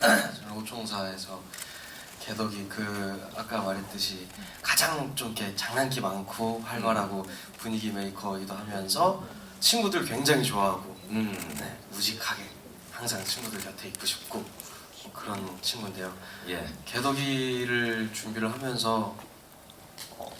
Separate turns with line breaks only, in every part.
저는 호총사에서 개덕이 그 아까 말했듯이 가장 좀 이렇게 장난기 많고 활발하고 분위기 메이커이기도 하면서 친구들 굉장히 좋아하고
음.
네, 우직하게 항상 친구들 곁에 있고 싶고 뭐 그런 친구인데요.
예.
개덕이를 준비를 하면서 어,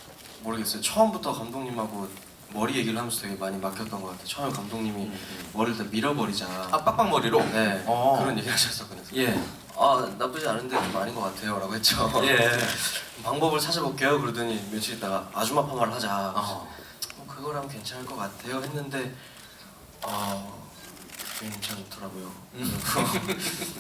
모르겠어요. 처음부터 감독님하고 머리 얘기를 하면서 되게 많이 맡겼던 것 같아요. 처음에 감독님이
음.
머리를 다 밀어버리자.
아 빡빡 머리로?
네
어.
그런 얘기를 하셨었거든요.
예.
아 나쁘지 않은데 좀 아닌 것 같아요라고 했죠.
예.
방법을 찾아볼게요. 그러더니 며칠 있다가 아줌마 파마를 하자.
어.
어, 그거라면 괜찮을 것 같아요. 했는데 어 괜찮더라고요.
음.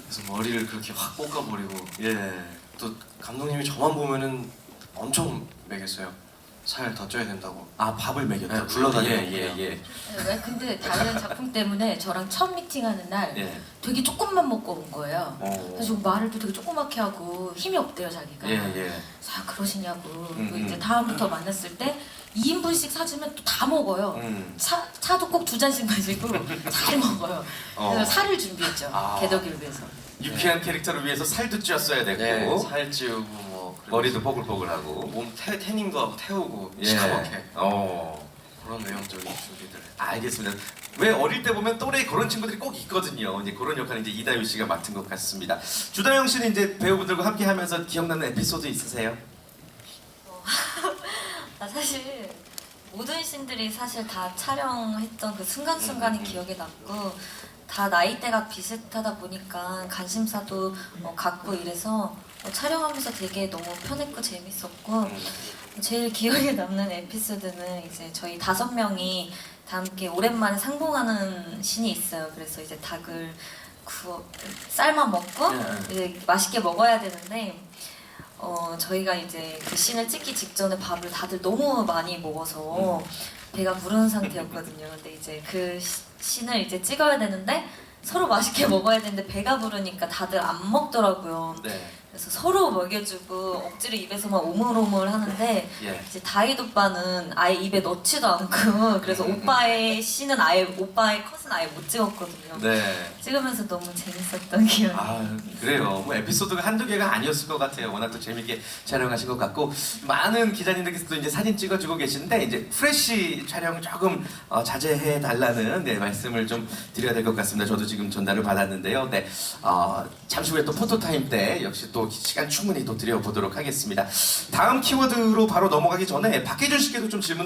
그래서 머리를 그렇게 확 볶아버리고
예.
또 감독님이 저만 보면은 엄청 매겼어요. 살 더 쪄야 된다고.
아 밥을 먹였다.
네, 불러다니고
예, 예, 예.
네, 왜 근데 다른 작품 때문에 저랑 첫 미팅하는 날
예.
되게 조금만 먹고 온 거예요.
어.
그래서 말을 또 되게 조그맣게 하고 힘이 없대요 자기가.
예, 예.
아 그러시냐고.
음,
그리고 이제
음.
다음부터 만났을 때 2인분씩 사주면 또 다 먹어요.
음.
차, 차도 꼭 두 잔씩 마시고 잘 먹어요.
어.
그래서 살을 준비했죠.
아.
개덕이를 위해서.
유쾌한 캐릭터를 위해서 살도 찌었어야 됐고
네, 살 찌우고
머리도 뽀글뽀글하고.
몸 태, 태닝도 하고 태우고
예.
시커멓게
어.
그런 외형적인 준비들.
알겠습니다. 왜 어릴 때 보면 또래 그런 친구들이 꼭 있거든요. 이제 그런 역할을 이제 이다유 씨가 맡은 것 같습니다. 주다영 씨는 이제 배우분들과 함께 하면서 기억나는 에피소드 있으세요?
나 사실 모든 씬들이 사실 다 촬영했던 그 순간순간이
음, 음.
기억에 남고 다 나이대가 비슷하다 보니까 관심사도 어, 갖고 이래서 어, 촬영하면서 되게 너무 편했고 재밌었고
음.
제일 기억에 남는 에피소드는 이제 저희 다섯 명이 다 함께 오랜만에 상봉하는 신이 있어요. 그래서 이제 닭을 구워 삶아 먹고
예.
이제 맛있게 먹어야 되는데 어 저희가 이제 그 씬을 찍기 직전에 밥을 다들 너무 많이 먹어서 배가 부른 상태였거든요. 근데 이제 그 시- 씬을 이제 찍어야 되는데 서로 맛있게 먹어야 되는데 배가 부르니까 다들 안 먹더라고요.
네.
그래서 서로 먹여주고 억지로 입에서만 오물오물 하는데
예.
이제 다윗 오빠는 아예 입에 넣지도 않고 그래서 오빠의 씬은 아예 오빠의 컷은 아예 못 찍었거든요.
네.
찍으면서 너무 재밌었던 기억이.
아 그래요. 뭐 에피소드가 한두 개가 아니었을 것 같아요. 워낙 또 재밌게 촬영하신 것 같고 많은 기자님들께서도 이제 사진 찍어주고 계신데 이제 프레시 촬영 조금 어, 자제해 달라는 네, 말씀을 좀 드려야 될 것 같습니다. 저도 지금 전달을 받았는데요. 네, 어, 잠시 후에 또 포토 타임 때 역시 또 시간 충분히 또 드려보도록 하겠습니다. 다음 키워드로 바로 넘어가기 전에 박혜준 씨께도 좀 질문.